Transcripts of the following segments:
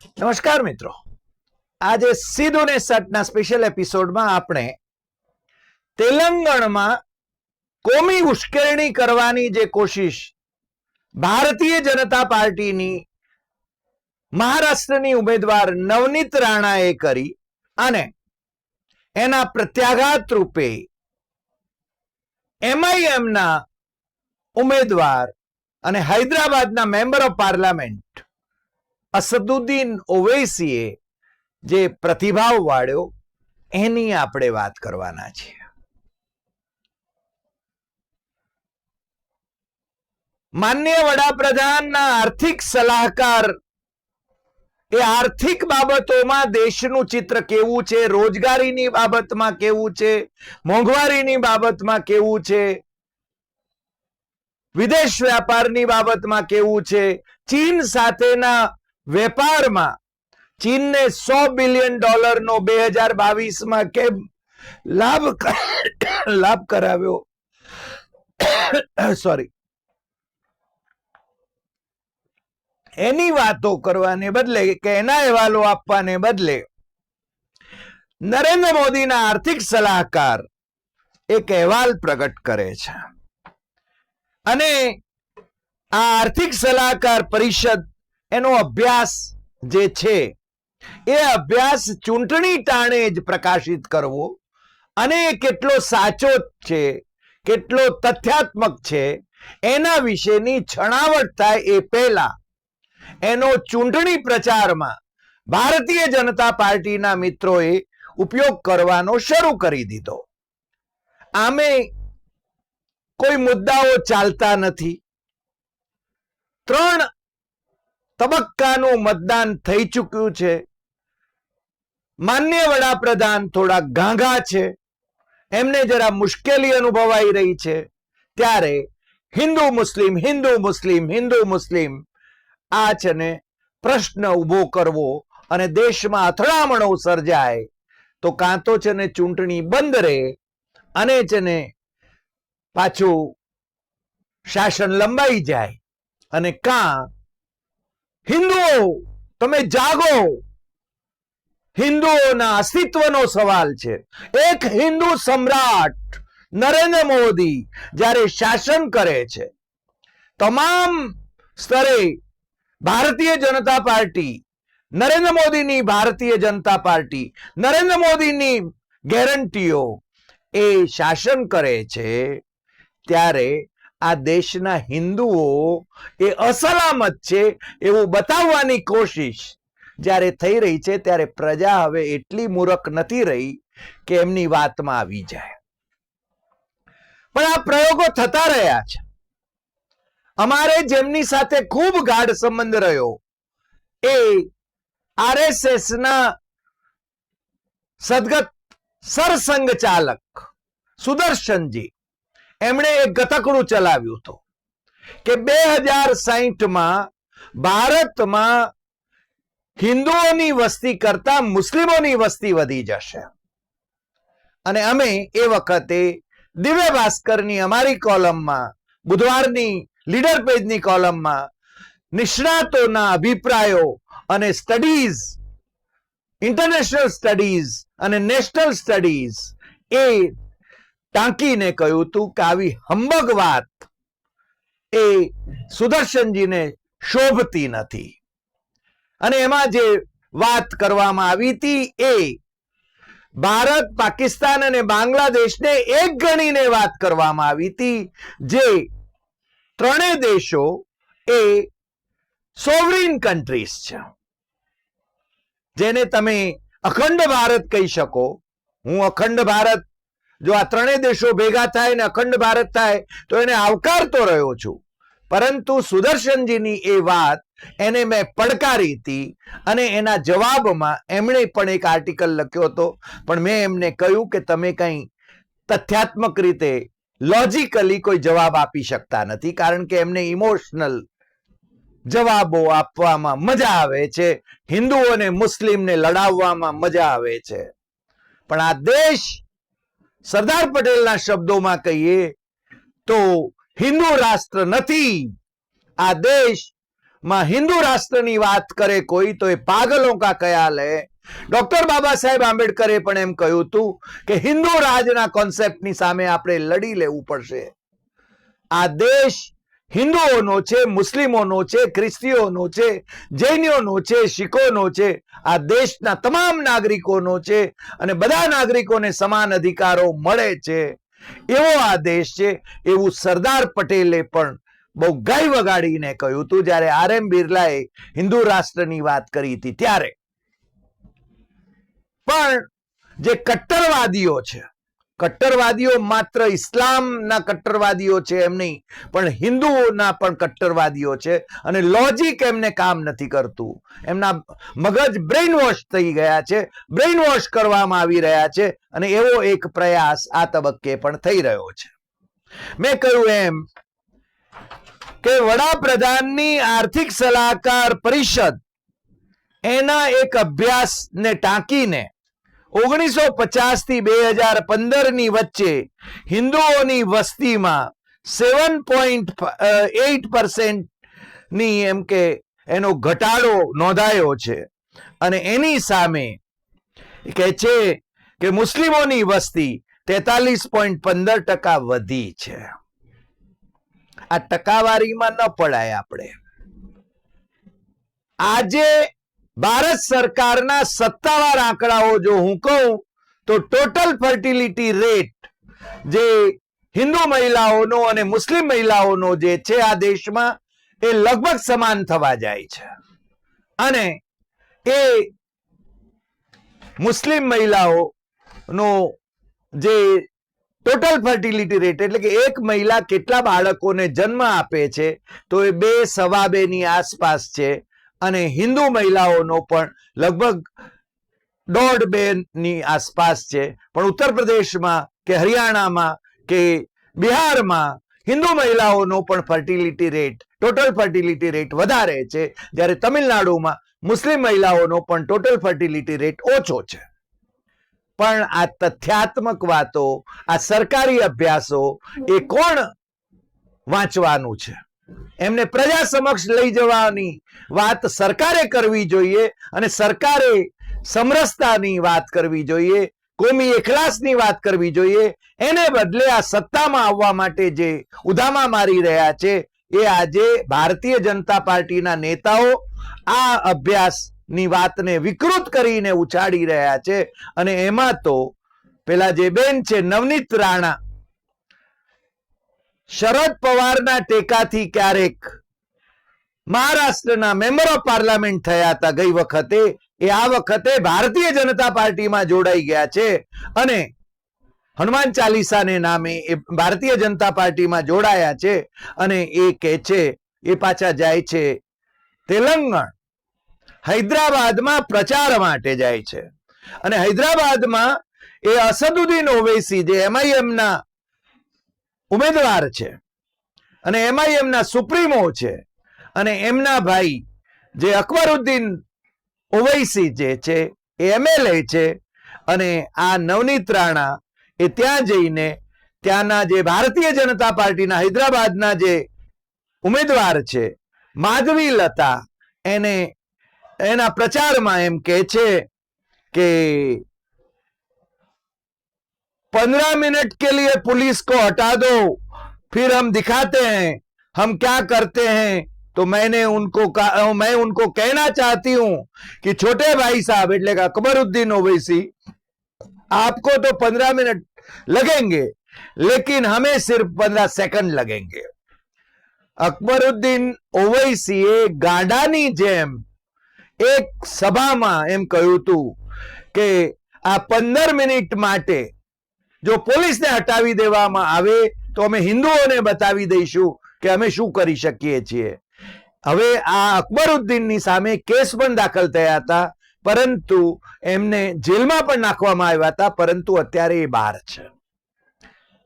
નમસ્કાર મિત્રો. આજે સીધું ને સટના સ્પેશિયલ એપિસોડમાં આપણે તેલંગણમાં કોમી ઉશ્કેરણી કરવાની જે કોશિશ ભારતીય જનતા પાર્ટીની મહારાષ્ટ્રની ઉમેદવાર નવનીત રાણાએ કરી અને એના પ્રત્યાઘાત રૂપે એમઆઈએમના ઉમેદવાર અને હૈદરાબાદના મેમ્બર ઓફ પાર્લામેન્ટ અસદુદ્દીન ઓવૈસીએ જે પ્રતિભાવ વાળ્યો, એની આપણે વાત કરવાના છીએ. માન્ય વડાપ્રધાનના આર્થિક સલાહકાર, એ આર્થિક બાબતોમાં દેશનું ચિત્ર કેવું છે, રોજગારીની બાબતમાં કેવું છે, મોંઘવારીની બાબતમાં કેવું છે, વિદેશ વ્યાપારની બાબતમાં કેવું છે, ચીન સાથેના વેપારમાં ચીનને સો બિલિયન ડોલરનો બે હજાર બાવીસમાં કેમ લાભ લાભ કરાવ્યો? સોરી એની વાતો કરવાને બદલે કે એના અહેવાલો આપવાને બદલે નરેન્દ્ર મોદીના આર્થિક સલાહકાર એક અહેવાલ પ્રગટ કરે છે. અને આ આર્થિક સલાહકાર પરિષદ એનો અભ્યાસ જે છે, એ અભ્યાસ ચૂંટણી ટાણે જ પ્રકાશિત કરવો અને કેટલો સાચો છે, કેટલો તથ્યાત્મક છે, એના વિશેની છણાવટ થાય એ પહેલા. એનો ચૂંટણી પ્રચારમાં ભારતીય જનતા પાર્ટીના મિત્રોએ ઉપયોગ કરવાનો શરૂ કરી દીધો. આમે કોઈ મુદ્દાઓ ચાલતા નથી. ત્રણ તબક્કાનું મતદાન થઈ ચૂક્યું છે. માન્ય વડાપ્રધાન થોડા ગાંગા છે. એમને જરા મુશ્કેલી અનુભવાઈ રહી છે. ત્યારે હિન્દુ મુસ્લિમ હિન્દુ મુસ્લિમ હિન્દુ મુસ્લિમ આ છે ને પ્રશ્ન ઊભો કરવો અને દેશમાં અથડામણો સર્જાય. તો કાં તો છે ને ચૂંટણી બંધ રહે અને છે ને પાછું શાસન લંબાઈ જાય અને કાં હિન્દુઓ તમે જાગો. હિન્દુઓના અસ્તિત્વનો સવાલ છે. એક હિન્દુ સમ્રાટ નરેન્દ્ર મોદી જ્યારે શાસન કરે છે, તમામ સ્તરે ભારતીય જનતા પાર્ટી, નરેન્દ્ર મોદીની ભારતીય જનતા પાર્ટી, નરેન્દ્ર મોદીની ગેરંટીઓ એ શાસન કરે છે, ત્યારે આ દેશના હિન્દુઓ એ અસલામત છે એવું બતાવવાની કોશિશ જ્યારે થઈ રહી છે ત્યારે પ્રજા હવે એટલી મૂરખ નથી રહી કે એમની વાતમાં આવી જાય. પણ આ પ્રયોગો થતા રહ્યા છે. અમારે જેમની સાથે ખૂબ ગાઢ સંબંધ રહ્યો એ આરએસએસ ના સદગત સરસંઘ ચાલક સુદર્શનજી એમણે એક ગતકડું ચલાવ્યું હતું કે બે હજાર સાહીઠમાં ભારતમાં હિન્દુઓની વસ્તી કરતા મુસ્લિમોની વસ્તી વધી જશે. અને અમે એ વખતે દિવ્ય ભાસ્કરની અમારી કોલમમાં, બુધવારની લીડર પેજની કોલમમાં નિષ્ણાતોના અભિપ્રાયો અને સ્ટડીઝ, ઇન્ટરનેશનલ સ્ટડીઝ અને નેશનલ સ્ટડીઝ એ ટાંકીને કહ્યું હતું કે આવી હંબગ વાત. એ સુદર્શનજીને શોભતી નથી. અને એમાં જે વાત કરવામાં આવી હતી એ ભારત, પાકિસ્તાન અને બાંગ્લાદેશને એક ગણીને વાત કરવામાં આવી હતી, જે ત્રણેય દેશો એ સોવરીન કન્ટ્રીઝ છે. જેને તમે અખંડ ભારત કહી શકો. હું અખંડ ભારત જો આ ત્રણેય દેશો ભેગા થાય ને અખંડ ભારત થાય, તો એને આવકારતો રહ્યો છું. પરંતુ સુદર્શનજીની એ વાત એને મેં પડકારી હતી અને એના જવાબમાં એમણે પણ એક આર્ટિકલ લખ્યો હતો. પણ મેં એમને કહ્યું કે તમે કંઈ તથ્યાત્મક રીતે લોજિકલી કોઈ જવાબ આપી શકતા નથી, કારણ કે એમને ઇમોશનલ જવાબો આપવામાં મજા આવે છે. હિન્દુઓને મુસ્લિમને લડાવવામાં મજા આવે છે. પણ આ દેશ સરદાર પટેલના શબ્દોમાં કહીએ તો હિન્દુ રાષ્ટ્ર નથી. આ દેશમાં હિન્દુ રાષ્ટ્રની વાત કરે કોઈ તો એ પાગલો કા કયા લે ડોક્ટર બાબા સાહેબ આંબેડકરે પણ એમ કહ્યું હતું કે હિન્દુ રાજના કોન્સેપ્ટની સામે આપણે લડી લેવું પડશે. આ દેશ હિન્દુઓનો છે, મુસ્લિમોનો છે, ખ્રિસ્તીઓનો છે, જૈનીઓનો છે, શીખોનો છે, આ દેશના તમામ નાગરિકોનો છે અને બધા નાગરિકોને સમાન અધિકારો મળે છે. એવો આ દેશ છે, એવું સરદાર પટેલે પણ બહુ ગાય વગાડીને કહ્યું હતું જ્યારે આર એમ બિરલાએ હિન્દુ રાષ્ટ્રની વાત કરી હતી ત્યારે. પણ જે કટ્ટરવાદીઓ છે કટ્ટરવાદીઓ માત્ર ઇસ્લામના કટ્ટરવાદીઓ છે એમ નહીં, પણ હિન્દુઓના પણ કટ્ટરવાદીઓ છે અને લોજિક એમને કામ નથી કરતું. એમના મગજ બ્રેઇન વોશ થઈ ગયા છે બ્રેઇન વોશ કરવામાં આવી રહ્યા છે અને એવો એક પ્રયાસ આ તબક્કે પણ થઈ રહ્યો છે. મેં કહ્યું એમ કે વડાપ્રધાનની આર્થિક સલાહકાર પરિષદ એના એક અભ્યાસને ટાંકીને ઓગણીસો પચાસથી બે હજાર પંદરની વચ્ચે હિન્દુઓની વસ્તીમાં સેવન પોઈન્ટ એઇટની એમ કે એનો ઘટાડો નોંધાયો છે. અને એની સામે કે છે કે મુસ્લિમોની વસ્તી તેતાલીસ પોઈન્ટ પંદર ટકા વધી છે. આ ટકાવારીમાં ન પડાય આપણે. આજે ભારત સરકારના સત્તાવાર આંકડાઓ જો હું કહું, તો ટોટલ ફર્ટિલિટી રેટ જે હિન્દુ મહિલાઓનો અને મુસ્લિમ મહિલાઓનો જે છે આ દેશમાં, એ લગભગ સમાન થવા જાય છે. અને એ મુસ્લિમ મહિલાઓનો જે ટોટલ ફર્ટિલિટી રેટ એટલે કે એક મહિલા કેટલા બાળકોને જન્મ આપે છે, તો એ બે સવા બેની આસપાસ છે. અને હિન્દુ મહિલાઓનો પણ લગભગ દોઢ બે ની આસપાસ છે. પણ ઉત્તર પ્રદેશમાં કે હરિયાણામાં કે બિહારમાં હિન્દુ મહિલાઓનો પણ fertility rate total fertility rate વધારે છે. જ્યારે તમિલનાડુમાં મુસ્લિમ મહિલાઓનો પણ ટોટલ ફર્ટિલિટી રેટ ઓછો છે. પણ આ તથ્યાત્મક વાતો, આ સરકારી અભ્યાસો એ કોણ વાંચવાનું છે? એમને પ્રજા સમક્ષ લઈ જવાની વાત સરકારે કરવી જોઈએ અને સરકારે સમરસતાની વાત કરવી જોઈએ, કોમી એકલાસની વાત કરવી જોઈએ. એને બદલે આ સત્તામાં આવવા માટે જે ઉધામાં મારી રહ્યા છે, એ આજે ભારતીય જનતા પાર્ટીના નેતાઓ આ અભ્યાસની વાતને વિકૃત કરીને ઉછાળી રહ્યા છે. અને એમાં તો પેલા જે બેન છે, નવનીત રાણા શરદ પવારના ટેકાથી ક્યારેક મહારાષ્ટ્રના મેમ્બર ઓફ પાર્લામેન્ટ થયા હતા ગઈ વખતે. એ આ વખતે ભારતીય જનતા પાર્ટીમાં જોડાઈ ગયા છે અને હનુમાન ચાલીસાને નામે એ ભારતીય જનતા પાર્ટીમાં જોડાયા છે અને એ કે છે, એ પાછા જાય છે તેલંગણ. હૈદરાબાદમાં પ્રચાર માટે જાય છે. અને હૈદરાબાદમાં એ અસદુદ્દીન ઓવેસી, જે એમઆઈએમના ઉમેદવાર છે. અને એમઆઈએમના સુપ્રીમો છે. અને એમના ભાઈ જે અકબરુદ્દીન ઓવૈસી જે છે એ એમએલએ છે. અને આ નવનીત રાણા એ ત્યાં જઈને ત્યાંના જે ભારતીય જનતા પાર્ટીના હૈદરાબાદના જે ઉમેદવાર છે, માધવી લતા, એને એના પ્રચારમાં એમ કહે છે કે पंद्रह मिनट के लिए पुलिस को हटा दो फिर हम दिखाते हैं हम क्या करते हैं तो मैंने उनको कहा मैं उनको कहना चाहती हूं कि छोटे भाई साहब એટલે કે અકબરુદ્દીન ओवैसी आपको तो पंद्रह मिनट लगेंगे लेकिन हमें सिर्फ पंद्रह सेकंड लगेंगे અકબરુદ્દીન ઓવૈસીએ ગાડાની જેમ એક સભામાં એમ કહ્યું હતું કે આ પંદર મિનિટ માટે જો પોલીસને હટાવી દેવામાં આવે, તો અમે હિન્દુઓને બતાવી દઈશું કે અમે શું કરી શકીએ છીએ. હવે આ અકબરુદ્દીનની સામે કેસ પણ દાખલ થયા હતા, પરંતુ એમને જેલમાં પણ નાખવામાં આવ્યા હતા, પરંતુ અત્યારે એ બહાર છે.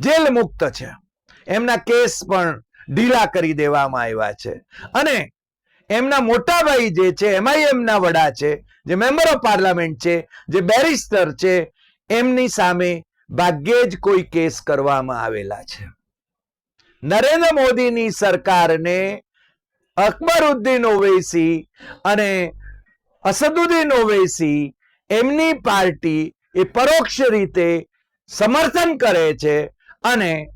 જેલ મુક્ત છે. એમના કેસ પણ ઢીલા કરી દેવામાં આવ્યા છે. અને એમના મોટા ભાઈ જે છે એમઆઈએમના વડા છે, જે મેમ્બર ઓફ પાર્લામેન્ટ છે, જે બેરિસ્ટર છે, એમની સામે ભાગ્યે જ કોઈ કેસ કરવામાં આવેલા છે. નરેન્દ્ર મોદીની સરકારને અકબરુદ્દીન ઓવૈસી અને અસદુદ્દીન ઓવૈસી એમની પાર્ટી એ પરોક્ષ રીતે સમર્થન કરે છે અને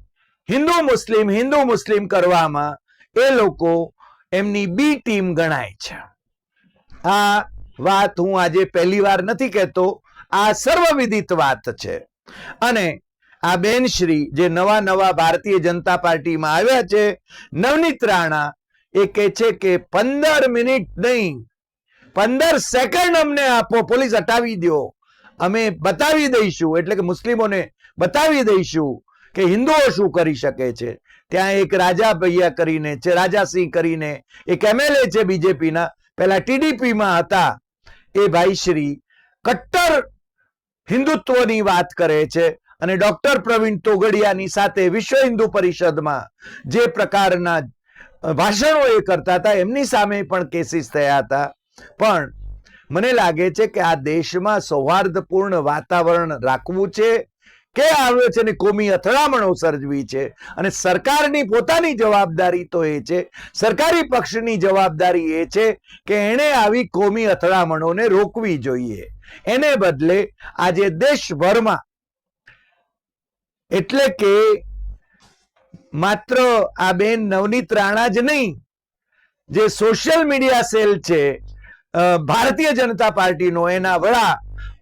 હિન્દુ મુસ્લિમ હિન્દુ મુસ્લિમ કરવામાં એ લોકો એમની બી ટીમ ગણાય છે. આ વાત હું આજે પહેલી વાર નથી કહેતો, આ સર્વવિદિત વાત છે. અને આ બેનશ્રી જે નવા નવા ભારતીય જનતા પાર્ટીમાં આવ્યા છે, નવનીત રાણા, એ કહે છે કે પંદર મિનિટ નહીં, પંદર સેકન્ડ અમને આપો, પોલીસ હટાવી દો. અમે બતાવી દઈશું, એટલે કે મુસ્લિમોને બતાવી દઈશું કે હિન્દુઓ શું કરી શકે છે. ત્યાં એક રાજા ભૈયા કરીને છે રાજાસિંહ કરીને એક એમએલએ છે બીજેપીના, પેલા ટીડીપીમાં હતા. એ ભાઈશ્રી કટ્ટર હિન્દુત્વની વાત કરે છે અને ડોક્ટર પ્રવીણ તોગડિયાની સાથે વિશ્વ હિન્દુ પરિષદમાં જે પ્રકારના ભાષણો એ કરતા હતા, એમની સામે પણ કેસીસ થયા હતા. પણ મને લાગે છે કે આ દેશમાં સૌહાર્દપૂર્ણ વાતાવરણ રાખવું છે કે આવે છે ને કોમી અથડામણો સર્જવી છે? અને સરકારની પોતાની જવાબદારી તો એ છે, સરકારી પક્ષની જવાબદારી એ છે કે એણે આવી કોમી અથડામણોને રોકવી જોઈએ. એને બદલે આજે દેશભરમાં એટલે કે માત્ર આ બેન નવનીત રાણા જ નહીં, જે સોશિયલ મીડિયા સેલ છે ભારતીય જનતા પાર્ટીનો એના વડા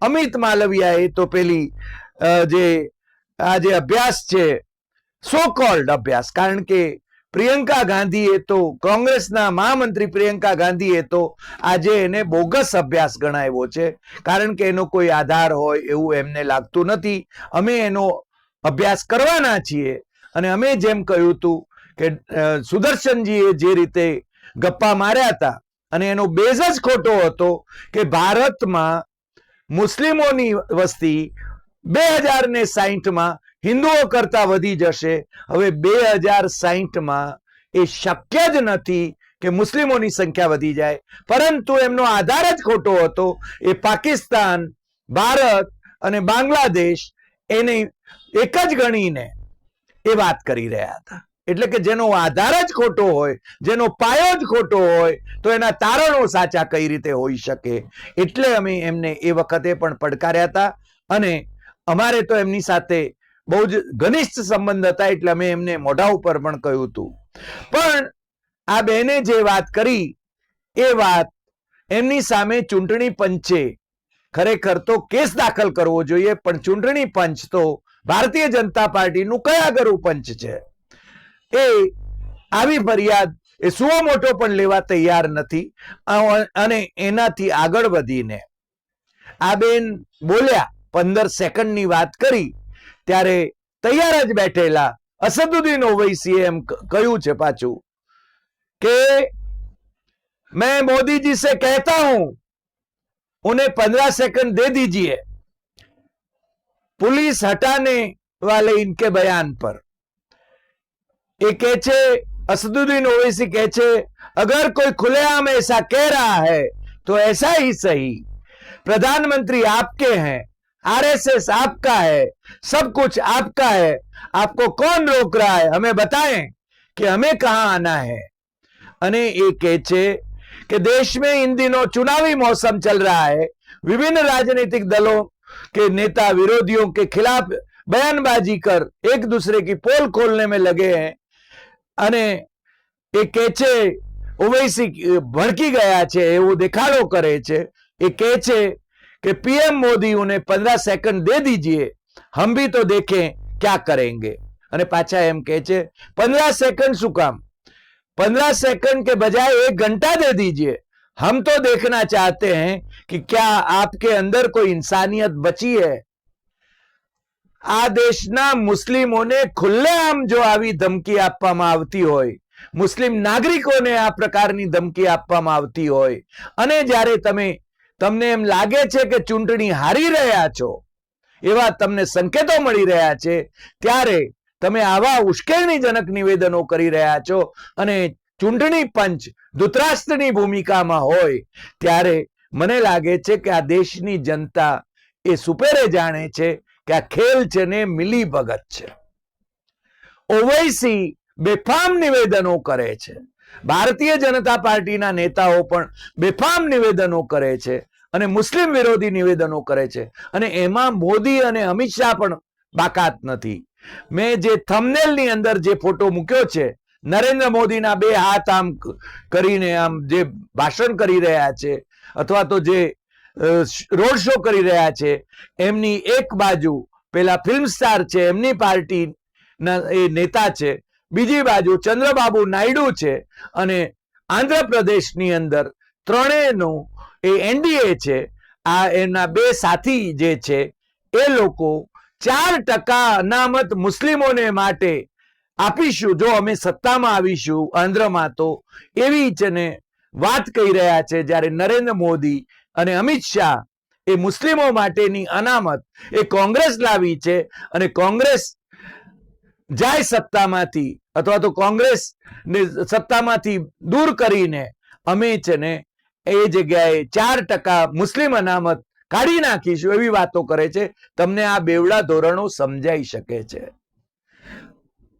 અમિત માલવિયાએ તો પેલી જે આ જે અભ્યાસ છે સો કોલ્ડ અભ્યાસ, કારણ કે પ્રિયંકા ગાંધીએ તો, કોંગ્રેસના મહામંત્રી પ્રિયંકા ગાંધીએ તો આજે એને બોગસ અભ્યાસ ગણાવ્યો છે. કારણ કે એનો કોઈ આધાર હોય એવું એમને લાગતું નથી. અમે એનો અભ્યાસ કરવાના છીએ. અને અમે જેમ કહ્યું હતું કે સુદર્શનજીએ જે રીતે ગપ્પા માર્યા હતા અને એનો બેઝ જ ખોટો હતો કે ભારતમાં મુસ્લિમોની વસ્તી બે હજાર ને સાહીઠમાં હિન્દુઓ કરતા વધી જશે. હવે બે હજાર સાહીઠમાં એ શક્ય જ નથી કે મુસ્લિમોની સંખ્યા વધી જાય. પરંતુ એમનો આધાર જ ખોટો હતો. એ પાકિસ્તાન, ભારત અને બાંગ્લાદેશ એને એક જ ગણીને એ વાત કરી રહ્યા હતા. એટલે કે જેનો આધાર જ ખોટો હોય, જેનો પાયો જ ખોટો હોય, તો એના તારણો સાચા કઈ રીતે હોઈ શકે? એટલે અમે એમને એ વખતે પણ પડકાર્યા હતા. અને અમારે તો એમની સાથે બહુ જ ઘનિષ્ઠ સંબંધ હતા એટલે અમે એમને મોઢા ઉપર પણ કહ્યું હતું. પણ આ બેને જે વાત કરી, એ વાત એમની સામે ચૂંટણી પંચે ખરેખર તો કેસ દાખલ કરવો જોઈએ, પણ ચૂંટણી પંચ તો ભારતીય જનતા પાર્ટીનું કયા ગરુ પંચ છે? એ આવી ફરિયાદ, એ સુઓ મોટો પણ લેવા તૈયાર નથી અને એનાથી આગળ વધીને આ બેન બોલ્યા, પંદર સેકન્ડની વાત કરી ત્યારે તૈયાર જ બેઠેલા અસદુદ્દીન ઓવૈસીએ એમ ક- કહ્યું છે પાછું કે मैं मोदी जी से कहता हूं उन्हें पंद्रह सेकंड दे दीजिए पुलिस हटाने वाले इनके बयान पर ये कहचे असदुद्दीन ओवैसी कहचे अगर कोई खुलेआम ऐसा कह रहा है तो ऐसा ही सही प्रधानमंत्री आपके हैं आरएसएस आपका है सब कुछ आपका है आपको कौन रोक रहा है हमें बताएं कि हमें कहां आना है अने ये कहे छे कि देश में इन दिनों चुनावी मौसम चल रहा है विभिन्न राजनीतिक दलों के नेता विरोधियों के खिलाफ बयानबाजी कर एक दूसरे की पोल खोलने में लगे हैं અને એ કે છે ઓવૈસી ભડકી ગયા છે એવું દેખાડો કરે છે એ કહે છે कि पीएम मोदी उन्हें पंद्रह सेकंड दे दीजिए हम भी तो देखें क्या करेंगे અને પાછા એમ કહે છે पंद्रह सेकंड શું કામ पंद्रह सेकंड के बजाय एक घंटा दे दीजिए हम तो देखना चाहते हैं कि क्या आपके अंदर कोई इंसानियत बची है આ દેશના મુસ્લિમોને ખુલ્લેઆમ જો આવી ધમકી આપવામાં આવતી હોય મુસ્લિમ નાગરિકોને આ પ્રકારની ધમકી આપવામાં આવતી હોય અને જ્યારે તમે તમને એમ લાગે છે કે ચૂંટણી હારી રહ્યા છો? એવા તમને સંકેતો મળી રહ્યા છે. ત્યારે તમે આવા ઉશ્કેરણીજનક નિવેદનો કરી રહ્યા છો અને ચૂંટણી પંચ ધૂતરાષ્ટ્રની ભૂમિકામાં હોય, ત્યારે મને લાગે છે કે આ દેશની જનતા એ સુપેરે જાણે છે કે આ ખેલ છે ને મિલી ભગત છે. ઓવૈસી બેફામ નિવેદનો કરે છે. ભારતીય જનતા પાર્ટીના નેતાઓ પણ બેફામ નિવેદનો કરે છે. અને મુસ્લિમ વિરોધી નિવેદનો કરે છે. અને એમાં મોદી અને અમિત શાહ પણ બાકાત નથી. મેં જે થમનેલની અંદર જે ફોટો મૂક્યો છે, નરેન્દ્ર મોદીના બે હાથ આમ કરીને આમ જે ભાષણ કરી રહ્યા છે, અથવા તો જે રોડ શો કરી રહ્યા છે, એમની એક બાજુ પેલા ફિલ્મ સ્ટાર છે, એમની પાર્ટી એ નેતા છે, બીજી બાજુ ચંદ્રબાબુ નાયડુ છે, અને આંધ્રપ્રદેશની અંદર ત્રણેયનું એ એનડીએ છે, આ એમના બે સાથી જે છે, એ લોકો ચાર ટકા અનામત મુસ્લિમોને માટે આપીશું. જો અમે સત્તામાં આવીશું આંધ્રમાં, તો એવી છે ને વાત કહી રહ્યા છે, જ્યારે નરેન્દ્ર મોદી અને અમિત શાહ એ મુસ્લિમો માટેની અનામત એ કોંગ્રેસ લાવી છે અને કોંગ્રેસ જાય સત્તામાંથી અથવા તો કોંગ્રેસ ને સત્તામાંથી દૂર કરીને અમે છે ને એ જગ્યાએ ચાર ટકા મુસ્લિમ અનામત કાઢી નાખીશું એવી વાતો કરે છે. તમને આ બેવડા ધોરણો સમજાઈ શકે છે.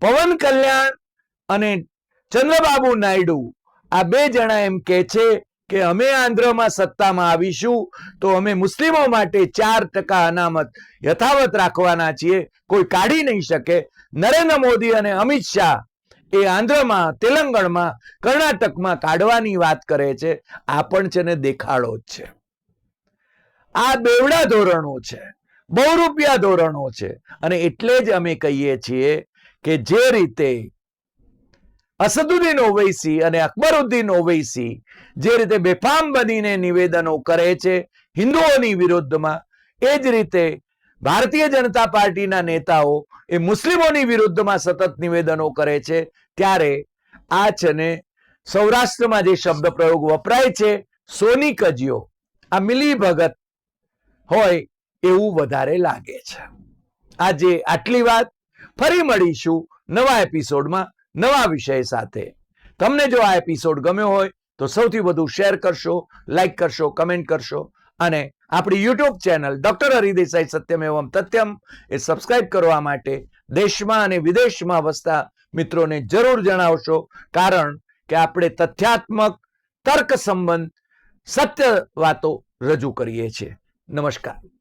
પવન કલ્યાણ અને ચંદ્રબાબુ નાયડુ આ બે જણા એમ કે છે કે અમે આંધ્રમાં સત્તામાં આવીશું તો અમે મુસ્લિમો માટે ચાર ટકા અનામત યથાવત રાખવાના છીએ. કોઈ કાઢી નહીં શકે. નરેન્દ્ર મોદી અને અમિત શાહ એ આંધ્રમાં, તેલંગણમાં, કર્ણાટકમાં કાઢવાની વાત કરે છે. આ પણ છે ને દેખાડો જ છે. આ બેવડા ધોરણો છે. બહુ રૂપિયા ધોરણો છે. અને એટલે જ અમે કહીએ છીએ કે જે રીતે અસદુદ્દીન ઓવૈસી અને અકબરુદ્દીન ઓવૈસી જે રીતે બેફામ બનીને નિવેદનો કરે છે હિન્દુઓની વિરુદ્ધમાં, એ જ રીતે ભારતીય જનતા પાર્ટીના નેતાઓ એ મુસ્લિમોની વિરુદ્ધમાં સતત નિવેદનો કરે છે. ત્યારે આ છે ને સૌરાષ્ટ્રમાં જે શબ્દ પ્રયોગ વપરાય છે, સોની કજિયો. આ મિલી ભગત હોય એવું વધારે લાગે છે. આજે આટલી વાત. ફરી મળીશું નવા એપિસોડમાં નવા વિષય સાથે. તમને જો આ એપિસોડ ગમ્યો હોય, તો સૌથી વધુ શેર કરશો, લાઈક કરશો, કમેન્ટ કરશો અને આપણી YouTube channel doctor Haridesai Satyam Evam Tathyam એ સબસ્ક્રાઇબ કરવા માટે દેશમાં અને વિદેશમાં વસતા મિત્રોને જરૂર જણાવશો. કારણ કે આપણે તથ્યાત્મક તર્ક સંબંધ સત્ય વાતો રજૂ કરીએ છીએ. નમસ્કાર.